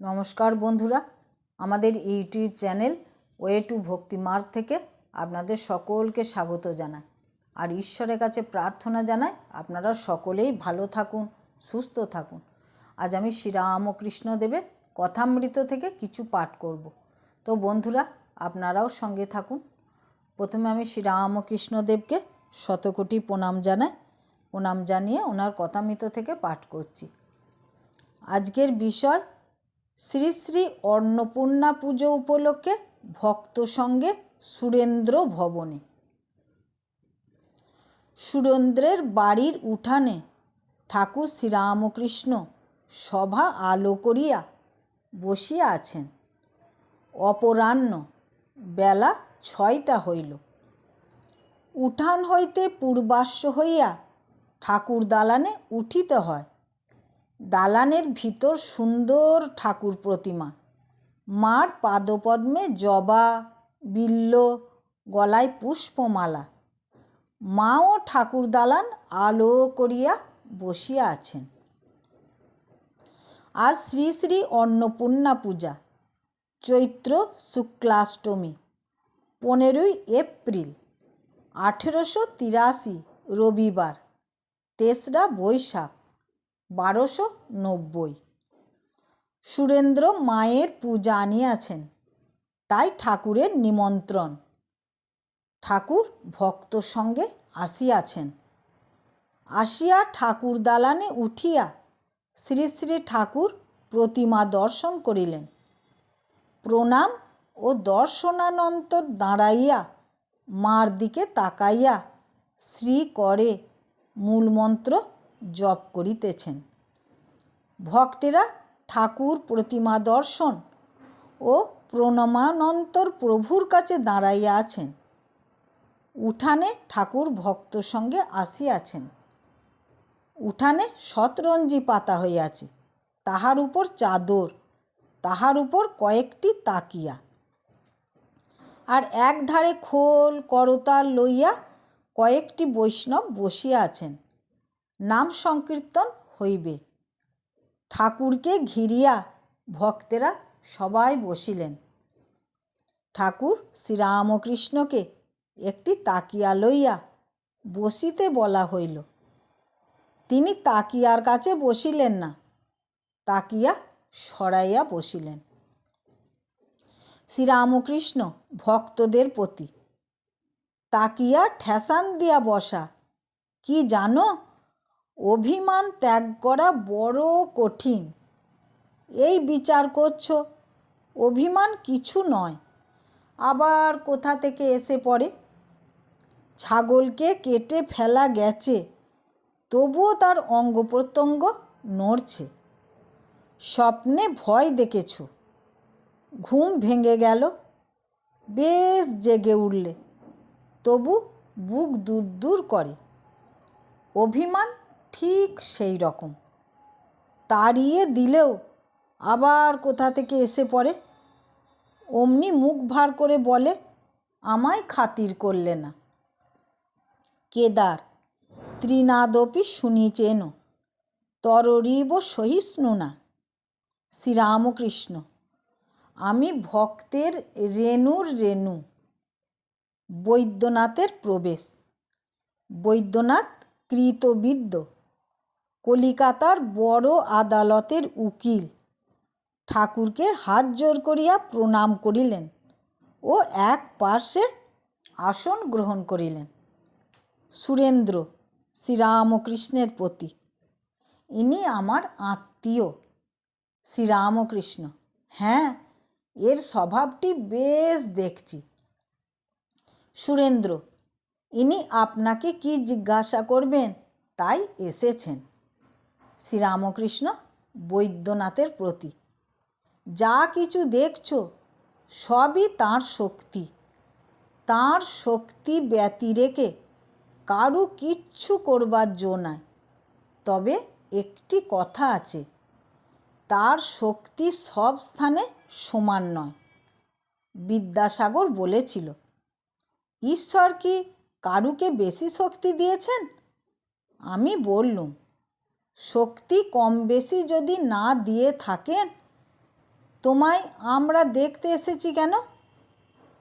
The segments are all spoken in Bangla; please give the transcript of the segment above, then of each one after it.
নমস্কার বন্ধুরা, আমাদের ইউটিউব চ্যানেল ওয়ে টু ভক্তি মার্গ থেকে আপনাদের সকলকে স্বাগত জানায় আর ঈশ্বরের কাছে প্রার্থনা জানাই, আপনারা সকলেই ভালো থাকুন, সুস্থ থাকুন। আজ আমি শ্রীরামকৃষ্ণ দেবের কথামৃত থেকে কিছু পাঠ করব। তো বন্ধুরা, আপনারাও সঙ্গে থাকুন। প্রথমে আমি শ্রীরামকৃষ্ণ দেবকে শতকোটি প্রণাম জানাই। প্রণাম জানিয়ে ওনার কথামৃত থেকে পাঠ করছি। আজকের বিষয় শ্রী শ্রী অন্নপূর্ণা পুজো উপলক্ষে ভক্ত সঙ্গে সুরেন্দ্র ভবনে। সুরেন্দ্রের বাড়ির উঠানে ঠাকুর শ্রীরামকৃষ্ণ সভা আলো করিয়া বসিয়া আছেন। অপরাহ্ন বেলা ছয়টা হইল। উঠান হইতে পূর্বাশ্ব হইয়া ঠাকুর দালানে উঠিতে হয়। দালানের ভিতর সুন্দর ঠাকুর প্রতিমা। মার পাদপদ্মে জবা, বিল্ল, গলায় পুষ্পমালা। মাও ঠাকুর দালান আলো করিয়া বসিয়া আছেন। আজ শ্রী শ্রী অন্নপূর্ণা পূজা, চৈত্র শুক্লাষ্টমী, পনেরোই এপ্রিল, আঠেরোশো তিরাশি রবিবার, তেসরা বৈশাখ। বারোশো নব্বই। সুরেন্দ্র মায়ের পূজা আনিয়াছেন, তাই ঠাকুরের নিমন্ত্রণ। ঠাকুর ভক্ত সঙ্গে আসিয়াছেন। আসিয়া ঠাকুর দালানে উঠিয়া শ্রী শ্রী ঠাকুর প্রতিমা দর্শন করিলেন। প্রণাম ও দর্শনানন্তর দাঁড়াইয়া মার দিকে তাকাইয়া শ্রী করে মূলমন্ত্র জপ করিতেছেন। ভক্তেরা ঠাকুর প্রতিমা দর্শন ও প্রণমানন্তর প্রভুর কাছে দাঁড়াইয়া আছেন। উঠানে ঠাকুর ভক্ত সঙ্গে আসিয়াছেন। উঠানে শতরঞ্জি পাতা হইয়াছে, তাহার উপর চাদর, তাহার উপর কয়েকটি তাকিয়া। আর এক ধারে খোল করতাল লইয়া কয়েকটি বৈষ্ণব বসিয়া আছেন। নাম সংকীর্তন হইবে। ঠাকুরকে ঘিরিয়া ভক্তেরা সবাই বসিলেন। ঠাকুর শ্রীরামকৃষ্ণকে একটি তাকিয়া লইয়া বসিতে বলা হইল। তিনি তাকিয়ার কাছে বসিলেন না, তাকিয়া সরাইয়া বসিলেন। শ্রীরামকৃষ্ণ ভক্তদের প্রতি, তাকিয়া ঠেসান দিয়া বসা, কি জানো? অভিমান ত্যাগ করা বড় কঠিন। এই বিচার করছ, অভিমান কিছু নয়। আবার কোথা থেকে এসে পড়ে? ছাগলকে কেটে ফেলা গেছে, তবুও তার অঙ্গ প্রত্যঙ্গ নড়ছে। স্বপ্নে ভয় দেখেছ, ঘুম ভেঙে গেল, বেশ জেগে উঠলে, তবু বুক দূর দূর করে। অভিমান ঠিক সেই রকম। তাড়িয়ে দিলেও আবার কোথা থেকে এসে পড়ে? অমনি মুখ ভার করে বলে, আমায় খাতির করলে না। কেদার ত্রিনাদপি শুনিচেন তররিব সহিষ্ণু না। শ্রীরামকৃষ্ণ, আমি ভক্তের রেণুর রেণু। বৈদ্যনাথের প্রবেশ। বৈদ্যনাথ কৃতবিদ্য। কলিকাতার বড় আদালতের উকিল। ঠাকুরকে হাত জোর করিয়া প্রণাম করিলেন ও এক পার্শ্বে আসন গ্রহণ করিলেন। সুরেন্দ্র, শ্রীরামকৃষ্ণের প্রতি ইনি আমার আত্মীয়। শ্রীরামকৃষ্ণ হ্যাঁ এর স্বভাবটি বেশ দেখছি। সুরেন্দ্র, ইনি আপনাকে কি জিজ্ঞাসা করবেন? তাই এসেছেন। শ্রীরামকৃষ্ণ বৈদ্যনাথের প্রতি। যা কিছু দেখছ, সবই তাঁর শক্তি। তাঁর শক্তি ব্যতি রেখে কারু কিচ্ছু করবার জো নাই। তবে একটি কথা আছে, তার শক্তি সব স্থানে সমান নয়। বিদ্যাসাগর বলেছিল, ঈশ্বর কি কারুকে বেশি শক্তি দিয়েছেন? আমি বললুম শক্তি কম বেশি যদি না দিয়ে থাকেন, তোমায় আমরা দেখতে এসেছি কেন?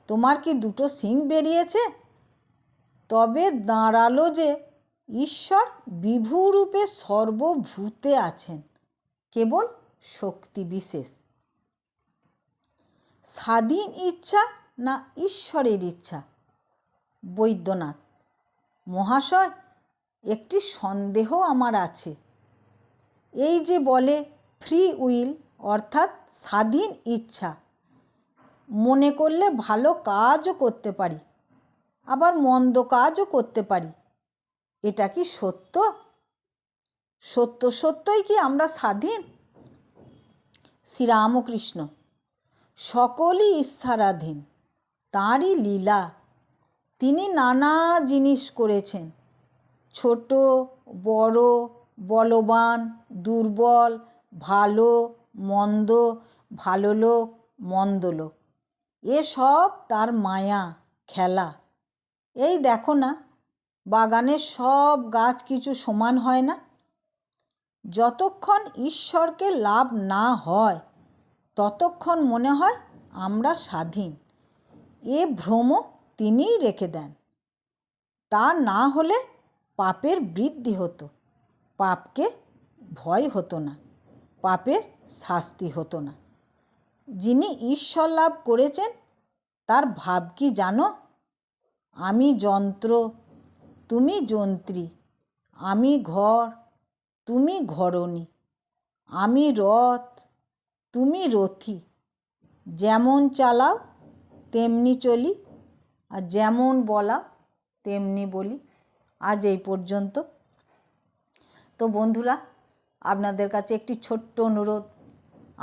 তোমার কি দুটো সিং বেরিয়েছে? তবে দাঁড়াল যে ঈশ্বর বিভুরূপে সর্বভূতে আছেন, কেবল শক্তি বিশেষ। স্বাধীন ইচ্ছা না ঈশ্বরের ইচ্ছা? বৈদ্যনাথ, মহাশয়, একটি সন্দেহ আমার আছে। এই যে বলে ফ্রি উইল অর্থাৎ স্বাধীন ইচ্ছা, মনে করলে ভালো কাজও করতে পারি, আবার মন্দ কাজও করতে পারি, এটা কি সত্য? সত্য সত্যই কি আমরা স্বাধীন? শ্রীরামকৃষ্ণ, সকলই ঈশ্বরাধীন তাঁরই লীলা, তিনি নানা জিনিস করেছেন, ছোট, বড় বলবান, দুর্বল, ভালো, মন্দ, ভালো লোক, মন্দ লোক। এসব তার মায়া, খেলা। এই দেখো না, বাগানের সব গাছ কিছু সমান হয় না। যতক্ষণ ঈশ্বরকে লাভ না হয়, ততক্ষণ মনে হয় আমরা স্বাধীন। এ ভ্রম তিনিই রেখে দেন। তা না হলে পাপের বৃদ্ধি হতো। পাপকে ভয় হতো না, পাপের শাস্তি হতো না। যিনি ঈশ্বর লাভ করেছেন, তার ভাব কি জানো? আমি যন্ত্র, তুমি যন্ত্রী, আমি ঘর, তুমি ঘরণী, আমি রথ, তুমি রথী। যেমন চালাও, তেমনি চলি, আর যেমন বলা তেমনি বলি। আজ এই পর্যন্ত। তো বন্ধুরা, আপনাদের কাছে একটি ছোট্ট অনুরোধ।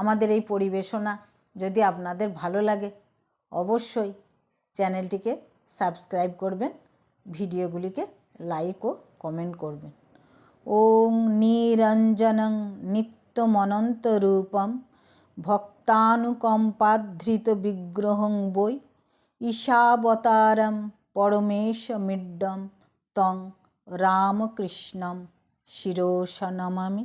আমাদের এই পরিবেশনা যদি আপনাদের ভালো লাগে, অবশ্যই চ্যানেলটিকে সাবস্ক্রাইব করবেন, ভিডিওগুলিকে লাইক ও কমেন্ট করবেন। ওং নিরঞ্জনং নিত্যমনন্ত রূপম ভক্তানুকম্পাধৃত বিগ্রহং বই ঈশাবতারম পরমেশ মিড্ডম তং রামকৃষ্ণম। শিরোষা নমামি